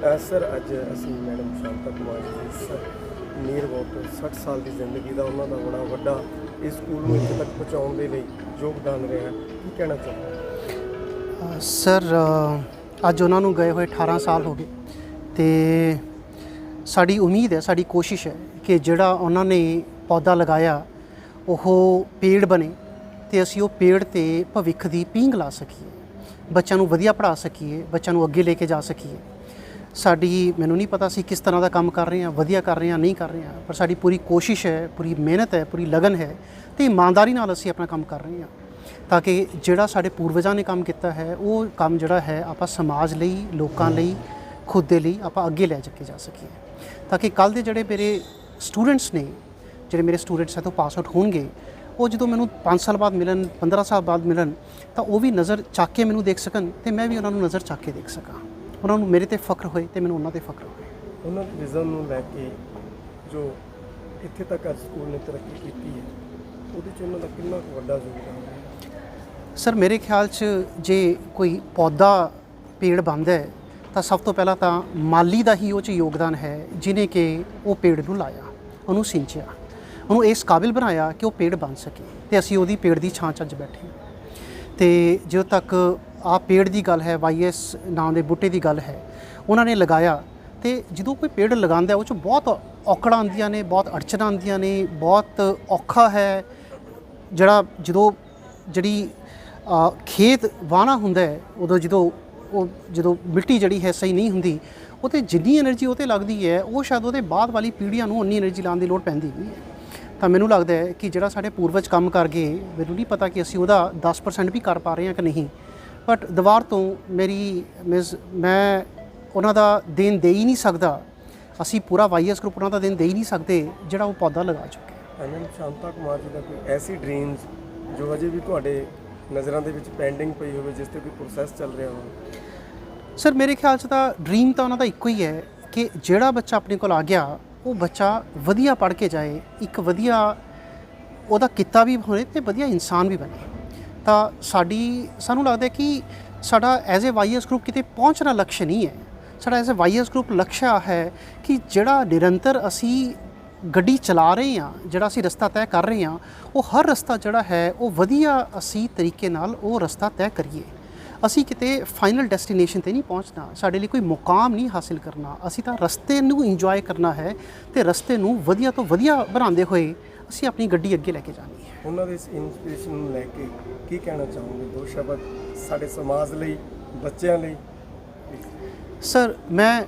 Sir, ਅੱਜ ਅਸੀਂ madam Shanta Kumar ji sir near about 60 ਸਾਲ ਦੀ ਜ਼ਿੰਦਗੀ ਦਾ ਉਹਨਾਂ ਦਾ ਬੜਾ ਵੱਡਾ ਇਸ ਸਕੂਲ ਨੂੰ ਇੱਥੇ ਤੱਕ ਪਹੁੰਚਾਉਣ ਦੇ ਲਈ ਯੋਗਦਾਨ ਰਿਹਾ ਕੀ ਕਹਿਣਾ ਚਾਹੁੰਦੇ ਸਰ ਅੱਜ ਉਹਨਾਂ ਨੂੰ ਗਏ ਹੋਏ 18 ਸਾਲ ਹੋ ਗਏ ਤੇ ਸਾਡੀ ਉਮੀਦ ਹੈ, ਸਾਡੀ ਕੋਸ਼ਿਸ਼ ਹੈ ਕਿ ਜਿਹੜਾ ਉਹਨਾਂ ਨੇ ਪੌਦਾ ਲਗਾਇਆ, ਉਹ ਪੇੜ ਬਣੇ ਤੇ ਅਸੀਂ ਉਹ ਪੇੜ ਤੇ ਭਵਿੱਖ ਦੀ ਪੀਂਘ ਲਾ ਸਕੀਏ। ਬੱਚਿਆਂ ਨੂੰ ਵਧੀਆ ਪੜ੍ਹਾ ਸਕੀਏ, ਬੱਚਿਆਂ ਨੂੰ ਅੱਗੇ ਲੈ ਕੇ ਜਾ ਸਕੀਏ। ਸਾਡੀ ਮੈਨੂੰ ਨਹੀਂ ਪਤਾ ਸੀ ਕਿਸ ਤਰ੍ਹਾਂ ਦਾ ਕੰਮ ਕਰ ਰਹੇ ਹਾਂ, ਵਧੀਆ ਕਰ ਰਹੇ ਹਾਂ, ਨਹੀਂ ਕਰ ਰਹੇ ਹਾਂ, ਪਰ ਸਾਡੀ ਪੂਰੀ ਕੋਸ਼ਿਸ਼ ਹੈ, ਪੂਰੀ ਮਿਹਨਤ ਹੈ, ਪੂਰੀ ਲਗਨ ਹੈ ਤੇ ਇਮਾਨਦਾਰੀ ਨਾਲ ਅਸੀਂ ਆਪਣਾ ਕੰਮ ਕਰ ਰਹੇ ਹਾਂ। ਤਾਂ ਕਿ ਜਿਹੜਾ ਸਾਡੇ ਪੂਰਵਜਾਂ ਨੇ ਕੰਮ ਕੀਤਾ ਹੈ, ਉਹ ਕੰਮ ਜਿਹੜਾ ਹੈ ਆਪਾਂ ਸਮਾਜ ਲਈ, ਲੋਕਾਂ ਲਈ, ਖੁਦ ਦੇ ਲਈ ਆਪਾਂ ਅੱਗੇ ਲੈ ਜਾ ਕੇ ਜਾ ਸਕੀਏ। ਤਾਂ ਕਿ ਕੱਲ ਦੇ ਜਿਹੜੇ ਮੇਰੇ ਸਟੂਡੈਂਟਸ ਨੇ, ਜਿਹੜੇ ਮੇਰੇ ਸਟੂਡੈਂਟਸ ਹੈ ਤੋਂ ਪਾਸ ਆਊਟ ਹੋਣਗੇ, ਉਹ ਜਦੋਂ ਮੈਨੂੰ 5 ਸਾਲ ਬਾਅਦ ਮਿਲਣ 15 ਸਾਲ ਬਾਅਦ ਮਿਲਣ, ਤਾਂ ਉਹ ਵੀ ਨਜ਼ਰ ਚੱਕ ਕੇ ਮੈਨੂੰ ਦੇਖ ਸਕਣ ਤੇ ਮੈਂ ਵੀ ਉਹਨਾਂ ਨੂੰ ਨਜ਼ਰ ਚੱਕ ਕੇ ਦੇਖ ਸਕਾਂ। ਉਹਨਾਂ ਨੂੰ ਮੇਰੇ ਤੇ ਫਖਰ ਹੋਏ ਤੇ ਮੈਨੂੰ ਉਹਨਾਂ ਤੇ ਫਖਰ ਹੋਏ। ਉਹਨਾਂ ਦੇ ਵਿਜ਼ਨ ਨੂੰ ਲੈ ਕੇ ਜੋ ਇੱਥੇ ਤੱਕ ਅੱਜ ਸਕੂਲ ਨੇ ਤਰੱਕੀ ਕੀਤੀ ਹੈ ਉਹਦੇ 'ਚ ਉਹਨਾਂ ਦਾ ਕਿੰਨਾ ਕੁ ਵੱਡਾ ਯੋਗਦਾਨ ਹੈ? ਸਰ ਮੇਰੇ ਖਿਆਲ 'ਚ ਜੇ ਕੋਈ ਪੌਦਾ ਪੇੜ ਬੰਦਾ ਹੈ ਤਾਂ ਸਭ ਤੋਂ ਪਹਿਲਾਂ ਤਾਂ ਮਾਲੀ ਦਾ ਹੀ ਉਹ 'ਚ ਯੋਗਦਾਨ ਹੈ ਜਿਨੇ ਕਿ ਉਹ ਪੇੜ ਨੂੰ ਲਾਇਆ ਉਹਨੂੰ ਸਿੰਚਿਆ। ਉਹਨੂੰ ਇਸ ਕਾਬਿਲ ਬਣਾਇਆ ਕਿ ਉਹ ਪੇੜ ਬਣ ਸਕੇ ਤੇ ਅਸੀਂ ਉਹਦੀ ਪੇੜ ਦੀ ਛਾਂ 'ਚ ਅੱਜ ਬੈਠੇ ਹਾਂ। ਤੇ ਜਦੋਂ ਤੱਕ ਆ ਪੇੜ ਦੀ ਗੱਲ ਹੈ ਵਾਈਐਸ ਨਾਮ ਦੇ ਬੂਟੇ ਦੀ ਗੱਲ ਹੈ। ਉਹਨਾਂ ਨੇ ਲਗਾਇਆ ਤੇ ਜਦੋਂ ਕੋਈ ਪੇੜ ਲਗਾਉਂਦਾ ਉਹ ਚ ਬਹੁਤ ਔਕੜਾਂ ਆਉਂਦੀਆਂ ਨੇ, ਬਹੁਤ ਅੜਚਨਾਂ ਆਉਂਦੀਆਂ ਨੇ, ਬਹੁਤ ਔਖਾ ਹੈ। ਜਿਹੜਾ ਜਦੋਂ ਜਿਹੜੀ ਖੇਤ ਵਾਣਾ ਹੁੰਦਾ ਹੈ, ਉਦੋਂ ਜਦੋਂ ਉਹ ਜਦੋਂ ਮਿੱਟੀ ਜਿਹੜੀ ਹੈ ਸਹੀ ਨਹੀਂ ਹੁੰਦੀ ਉਹਤੇ ਜਿੰਨੀ એનર્ਜੀ ਉਹਤੇ ਲੱਗਦੀ ਹੈ, ਉਹ ਸ਼ਾਇਦ ਉਹਦੇ ਬਾਅਦ ਵਾਲੀ ਪੀੜ੍ਹੀਆਂ ਨੂੰ ਉਨੀ એનર્ਜੀ ਲਾਉਣ ਦੀ ਲੋੜ ਪੈਂਦੀ ਨਹੀਂ ਤਾਂ ਮੈਨੂੰ ਲੱਗਦਾ ਹੈ ਕਿ ਜਿਹੜਾ ਸਾਡੇ ਪੂਰਵਜ ਕੰਮ ਕਰ ਗਏ, ਮੈਨੂੰ ਨਹੀਂ ਪਤਾ ਕਿ ਅਸੀਂ ਉਹਦਾ 10% ਵੀ ਕਰ ਪਾ ਰਹੇ ਹਾਂ ਕਿ ਨਹੀਂ। ਬਟ ਦੀਵਾਰ ਤੋਂ ਮੇਰੀ ਮਿਸ ਮੈਂ ਉਹਨਾਂ ਦਾ ਦੇਣ ਦੇ ਹੀ ਨਹੀਂ ਸਕਦਾ। ਅਸੀਂ ਪੂਰਾ ਵਾਈਐਸ ਗਰੁੱਪ ਉਹਨਾਂ ਦਾ ਦੇਣ ਦੇ ਹੀ ਨਹੀਂ ਸਕਦੇ ਜਿਹੜਾ ਉਹ ਪੌਦਾ ਲਗਾ ਚੁੱਕੇ ਮੈਡਮ ਸ਼ਾਂਤਾ ਕੁਮਾਰ ਜੀ ਦਾ ਕੋਈ ਐਸੀ ਡ੍ਰੀਮਸ ਜੋ ਅਜੇ ਵੀ ਤੁਹਾਡੇ ਨਜ਼ਰਾਂ ਦੇ ਵਿੱਚ ਪੈਂਡਿੰਗ ਪਈ ਹੋਵੇ ਜਿਸ ਤੇ ਕੋਈ ਪ੍ਰੋਸੈਸ ਚੱਲ ਰਿਹਾ ਹੋਵੇ? ਸਰ ਮੇਰੇ ਖਿਆਲ 'ਚ ਤਾਂ ਡ੍ਰੀਮ ਤਾਂ ਉਹਨਾਂ ਦਾ ਇੱਕੋ ਹੀ ਹੈ ਕਿ ਜਿਹੜਾ ਬੱਚਾ ਆਪਣੇ ਕੋਲ ਆ ਗਿਆ ਉਹ ਬੱਚਾ ਵਧੀਆ ਪੜ੍ਹ ਕੇ ਜਾਏ ਇੱਕ ਵਧੀਆ ਉਹਦਾ ਕਿੱਤਾ ਵੀ ਹੋਏ ਤੇ ਵਧੀਆ ਇਨਸਾਨ ਵੀ ਬਣੇ। ਤਾਂ ਸਾਡੀ, ਸਾਨੂੰ ਲੱਗਦਾ ਕਿ ਸਾਡਾ ਐਜ਼ ਅ ਵਾਈਐਸ ਗਰੁੱਪ ਕਿਤੇ ਪਹੁੰਚਣਾ ਲਕਸ਼ ਨਹੀਂ ਹੈ। ਸਾਡਾ ਐਜ਼ ਅ ਵਾਈਐਸ ਗਰੁੱਪ ਲਕਸ਼ ਹੈ ਕਿ ਜਿਹੜਾ ਨਿਰੰਤਰ ਅਸੀਂ ਗੱਡੀ ਚਲਾ ਰਹੇ ਹਾਂ, ਜਿਹੜਾ ਅਸੀਂ ਰਸਤਾ ਤੈਅ ਕਰ ਰਹੇ ਹਾਂ, ਉਹ ਹਰ ਰਸਤਾ ਜਿਹੜਾ ਹੈ, ਉਹ ਵਧੀਆ ਅਸੀਂ ਤਰੀਕੇ ਨਾਲ ਉਹ ਰਸਤਾ ਤੈਅ ਕਰੀਏ। ਅਸੀਂ ਕਿਤੇ ਫਾਈਨਲ ਡੈਸਟੀਨੇਸ਼ਨ ਤੇ ਨਹੀਂ ਪਹੁੰਚਣਾ, ਸਾਡੇ ਲਈ ਕੋਈ ਮੁਕਾਮ ਨਹੀਂ ਹਾਸਿਲ ਕਰਨਾ। ਅਸੀਂ ਤਾਂ ਰਸਤੇ ਨੂੰ ਇੰਜੋਏ ਕਰਨਾ ਹੈ ਤੇ ਰਸਤੇ ਨੂੰ ਵਧੀਆ ਤੋਂ ਵਧੀਆ ਬਣਾਉਂਦੇ ਹੋਏ ਅਸੀਂ ਆਪਣੀ ਗੱਡੀ ਅੱਗੇ ਲੈ ਕੇ ਜਾਣੀ ਉਹਨਾਂ ਦੇ ਇਸ ਇਨਸਪੀਰੇਸ਼ਨ ਨੂੰ ਲੈ ਕੇ ਕੀ ਕਹਿਣਾ ਚਾਹੋਗੇ? ਦੋ ਸ਼ਬਦ ਸਾਡੇ ਸਮਾਜ ਲਈ, ਬੱਚਿਆਂ ਲਈ। ਸਰ ਮੈਂ